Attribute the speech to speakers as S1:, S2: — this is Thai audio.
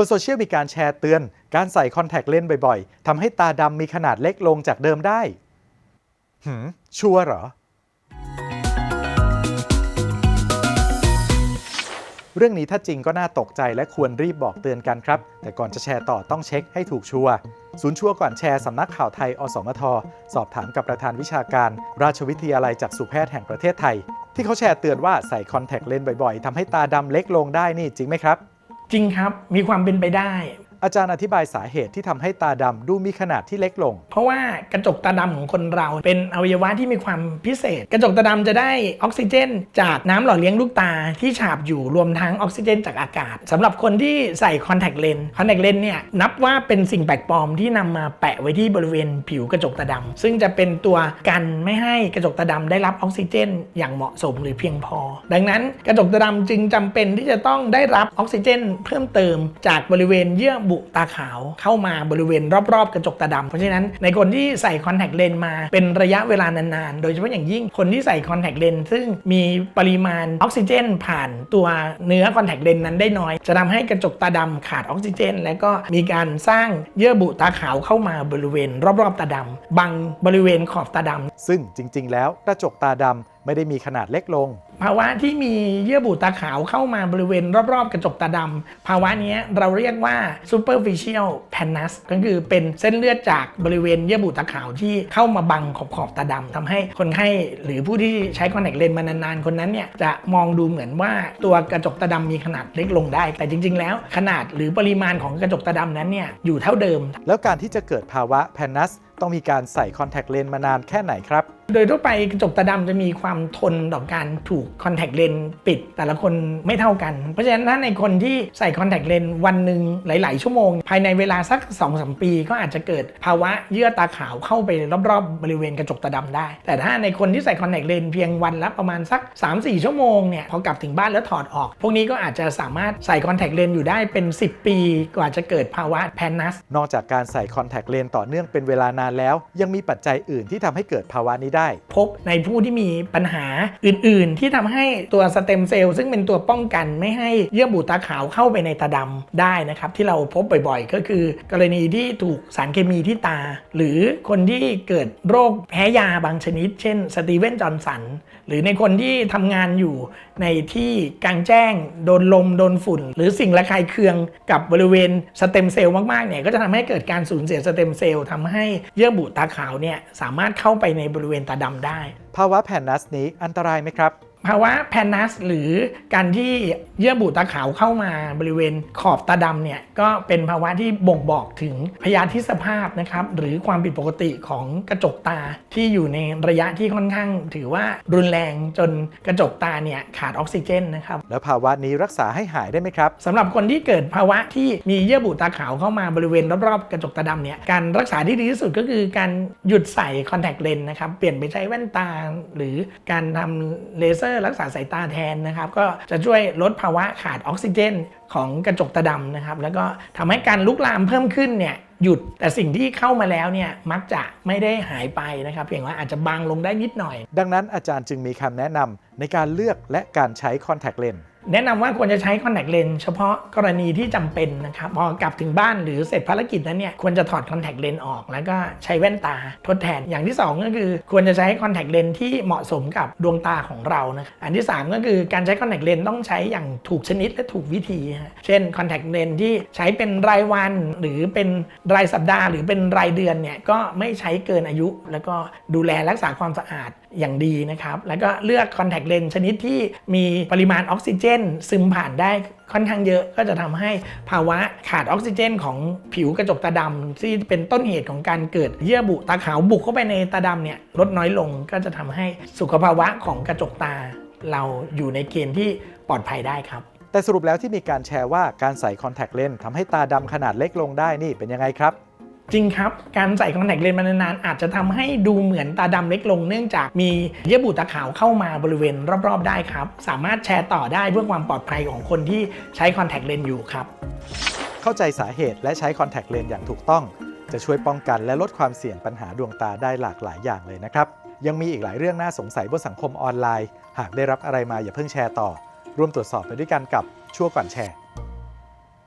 S1: บนโซเชียลมีการแชร์เตือน การใส่คอนแทคเลนส์บ่อยๆทำให้ตาดำมีขนาดเล็กลงจากเดิมได้ หืม ชัวร์เหรอ เรื่องนี้ถ้าจริงก็น่าตกใจและควรรีบบอกเตือนกันครับ แต่ก่อนจะแชร์ต่อต้องเช็คให้ถูกชัวร์ศูนย์ชัวร์ก่อนแชร์สำนักข่าวไทย อสมท สอบถามกับประธานวิชาการ ราชวิทยาลัยจักษุแพทย์แห่งประเทศไทย ที่เขาแชร์เตือนว่าใส่คอนแทคเลนส์บ่อยๆทำให้ตาดำเล็กลงได้นี่จริงไหมครับ
S2: จริงครับมีความเป็นไปได้
S1: อาจารย์อธิบายสาเหตุที่ทำให้ตาดำดูมีขนาดที่เล็กลง
S2: เพราะว่ากระจกตาดำของคนเราเป็นอวัยวะที่มีความพิเศษ กระจกตาดำจะได้ออกซิเจน จากน้ำหล่อเลี้ยงลูกตาที่ฉาบอยู่รวมทั้งออกซิเจนจากอากาศสำหรับคนที่ใส่คอนแทคเลนส์คอนแทคเลนส์เนี่ยนับว่าเป็นสิ่งแปลกปลอมที่นำมาแปะไว้ที่บริเวณผิวกระจกตาดำซึ่งจะเป็นตัวกันไม่ให้กระจกตาดำได้รับออกซิเจน อย่างเหมาะสมหรือเพียงพอ ดังนั้นกระจกตาดำจึงจำเป็นที่จะต้องได้รับออกซิเจน เพิ่มเติมจากบริเวณเยื่อบุตาขาวเข้ามาบริเวณรอบๆ กระจกตาดำเพราะฉะนั้นในคนที่ใส่คอนแทคเลนส์มาเป็นระยะเวลานานๆ โดยเฉพาะอย่างยิ่งคนที่ใส่คอนแทคเลนส์ซึ่งมีปริมาณออกซิเจน ผ่านตัวเนื้อคอนแทคเลนส์นั้นได้น้อย จะทำให้กระจกตาดำขาดออกซิเจน และก็มีการสร้างเยื่อบุตาขาวเข้ามาบริเวณรอบๆ ตาดำบังบริเวณขอบตาดำ
S1: ซึ่งจริง ๆ แล้วกระจกตาดำ ไม่ได้มีขนาดเล็กลง
S2: ภาวะที่มีเยื่อบุตาขาวเข้ามาบริเวณรอบๆ กระจกตาดำภาวะเนี้ยเราเรียกว่า superficial pannus ก็คือเป็นเส้นเลือดจากบริเวณเยื่อบุตาขาวที่เข้ามาบังขอบขอบๆตาดำทำให้คนไข้หรือผู้ที่ใช้คอนแทคเลนส์มานานๆ คนนั้นเนี่ยจะมองดูเหมือนว่าตัวกระจกตาดำมีขนาดเล็กลงได้ แต่จริง ๆ แล้ว ขนาดหรือปริมาณของกระจกตาดำนั้นเนี่ยอยู่เท่าเดิม
S1: แล้วการที่จะเกิดภาวะแพนนัส ต้องมีการใส่คอนแทคเลนส์มานานแค่ไหนครับ
S2: โดยทั่วไปกระจกตาดำจะมีความทนต่อการถูกคอนแทคเลนส์ปิดแต่ละคนไม่เท่ากัน เพราะฉะนั้นถ้าในคนที่ใส่คอนแทคเลนส์วันหนึ่งหลาย ๆ ชั่วโมง ภายในเวลาสัก2-3ปี ก็อาจจะเกิดภาวะเยื่อตาขาวเข้าไปรอบ ๆ บริเวณกระจกตาดำได้ แต่ถ้าในคนที่ใส่คอนแทคเลนส์เพียงวันละประมาณสัก 3-4 ชั่วโมงเนี่ยพอกลับถึงบ้านแล้วถอดออก พวกนี้ก็อาจจะสามารถใส่คอนแทคเลนส์อยู่ได้เป็น 10 ปี กว่าจะเกิดภาวะแพนนัส
S1: นอกจากการใส่คอนแทคเลนส์ต่อเนื่องเป็นเวลานานแล้ว ยังมีปัจจัยอื่นที่ทำให้เกิดภาวะนี้ได้
S2: พบในผู้ที่มีปัญหาอื่น ๆ ที่ทำให้ตัวสเต็มเซลล์ซึ่งเป็นตัวป้องกันไม่ให้เยื่อบุตาขาวเข้าไปในตาดำได้นะครับที่เราพบบ่อยๆ ก็คือ กรณีที่ถูกสารเคมีที่ตา หรือคนที่เกิดโรคแพ้ยาบางชนิด เช่นสตีเวนจอห์นสันหรือในคนที่ทำงานอยู่ในที่กลางแจ้ง โดนลมโดนฝุ่น หรือสิ่งระคายเคืองกับบริเวณสเต็มเซลล์มากๆเนี่ยก็จะทำให้เกิดการสูญเสียสเต็มเซลล์ทำให้เยื่อบุตาขาวเนี่ยสามารถเข้าไปในบริเวณตาดำได้
S1: ภาวะแผ่นนัสนี้อันตรายไหมครับ
S2: ภาวะแพนนัสหรือการที่เยื่อบุตาขาวเข้ามาบริเวณขอบตาดำเนี่ยก็เป็นภาวะที่บ่งบอกถึงพยาธิสภาพนะครับหรือความผิดปกติของกระจกตาที่อยู่ในระยะที่ค่อนข้าง ถือว่ารุนแรงจนกระจกตาเนี่ยขาดออกซิเจนนะครับ
S1: แล้วภาวะนี้รักษาให้หายได้ไหมครับ
S2: สำหรับคนที่เกิดภาวะที่มีเยื่อบุตาขาวเข้ามาบริเวณรอบๆกระจกตาดำเนี่ยการรักษาที่ดีที่สุดก็คือการหยุดใส่คอนแทคเลนส์นะครับเปลี่ยนไปใช้แว่นตาหรือการทำเลเซอร์รักษาสายตาแทนนะครับก็จะช่วยลดภาวะขาดออกซิเจน ของกระจกตาดำนะครับแล้วก็ทำให้การลุกลามเพิ่มขึ้นเนี่ยหยุดแต่สิ่งที่เข้ามาแล้วเนี่ยมักจะไม่ได้หายไปนะครับ เพียงว่าอาจจะบางลงได้นิดหน่อย
S1: ดังนั้นอาจารย์จึงมีคำแนะนำในการเลือกและการใช้คอนแทคเลนส์
S2: แนะนำว่าควรจะใช้คอนแทคเลนส์เฉพาะกรณีที่จำเป็นนะครับพอกลับถึงบ้านหรือเสร็จภารกิจนั้นเนี่ยควรจะถอดคอนแทคเลนส์ออก แล้วก็ใช้แว่นตาทดแทนอย่างที่ 2 ก็คือควรจะใช้คอนแทคเลนส์ที่เหมาะสมกับดวงตาของเรานะอันที่ 3 ก็คือการใช้คอนแทคเลนส์ต้องใช้อย่างถูกชนิดและถูกวิธีเช่นคอนแทคเลนส์ที่ใช้เป็นรายวัน หรือเป็นรายสัปดาห์ หรือเป็นรายเดือนเนี่ยก็ไม่ใช้เกินอายุ แล้วก็ดูแลรักษาความสะอาดอย่างดีนะครับ แล้วก็เลือกคอนแทคเลนส์ชนิดที่มีปริมาณออกซิเจน ซึมผ่านได้ค่อนข้างเยอะก็จะทำให้ภาวะขาดออกซิเจน ของผิวกระจกตาดำที่เป็นต้นเหตุของการเกิดเยื่อบุตาขาวบุกเข้าไปในตาดำเนี่ยลดน้อยลงก็จะทำให้สุขภาวะของกระจกตา เราอยู่ในเกณฑ์ที่ปลอดภัยได้ครับ
S1: แต่สรุปแล้วที่มีการแชร์ว่าการใส่คอนแทคเลนส์ทำให้ตาดำขนาดเล็กลงได้นี่เป็นยังไงครับ
S2: จริงครับ การใส่คอนแทคเลนส์มานานๆอาจจะทำให้ดูเหมือนตาดำเล็กลงเนื่องจากมีเยื่อบุตาขาวเข้ามาบริเวณรอบๆได้ครับ สามารถแชร์ต่อได้เพื่อความปลอดภัยของคนที่ใช้คอนแทคเลนส์อยู่ครับ
S1: เข้าใจสาเหตุและใช้คอนแทคเลนส์อย่างถูกต้อง จะช่วยป้องกันและลดความเสี่ยงปัญหาดวงตาได้หลากหลายอย่างเลยนะครับ ยังมีอีกหลายเรื่องน่าสงสัยบนสังคมออนไลน์ หากได้รับอะไรมาอย่าเพิ่งแชร์ต่อ ร่วมตรวจสอบไปด้วยกันกับชั่วก่อนแชร์